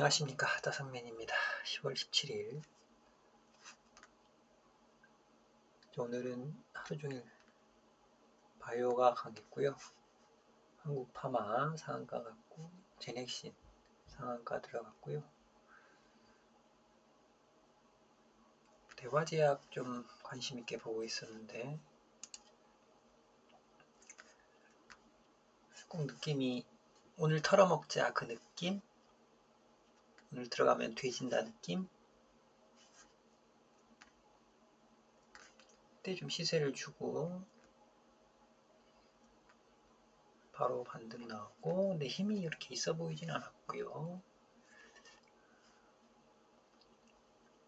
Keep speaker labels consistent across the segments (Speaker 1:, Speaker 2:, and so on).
Speaker 1: 안녕하십니까. 다성맨입니다. 10월 17일. 오늘은 하루종일 바이오가 강했고요. 한국 파마 상한가 갔고 제넥신 상한가 들어갔고요. 대화제약 좀 관심 있게 보고 있었는데 꼭 느낌이 오늘 털어먹자 그 느낌 오늘 들어가면 뒤진다 느낌? 그때 좀 시세를 주고 바로 반등 나왔고 근데 힘이 이렇게 있어 보이진 않았고요.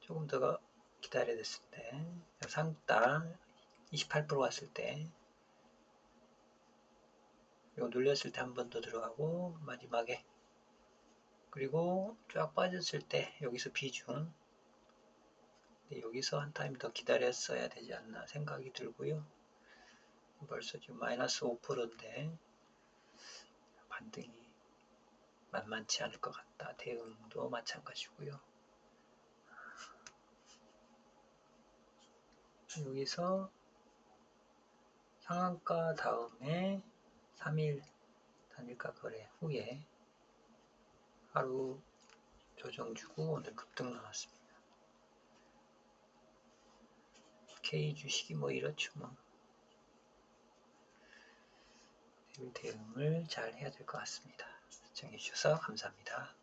Speaker 1: 조금 더 기다려야 됐을 때 상따 28% 왔을 때 이거 눌렸을 때 한 번 더 들어가고 마지막에 그리고 쫙 빠졌을 때 여기서 비중 여기서 한 타임 더 기다렸어야 되지 않나 생각이 들고요. 벌써 지금 마이너스 5%인데 반등이 만만치 않을 것 같다. 대응도 마찬가지고요. 여기서 상한가 다음에 3일 단일가 거래 후에 하루 조정 주고 오늘 급등 나왔습니다. K 주식이 뭐 이렇죠 뭐. 대응을 잘 해야 될 것 같습니다. 시청해 주셔서 감사합니다.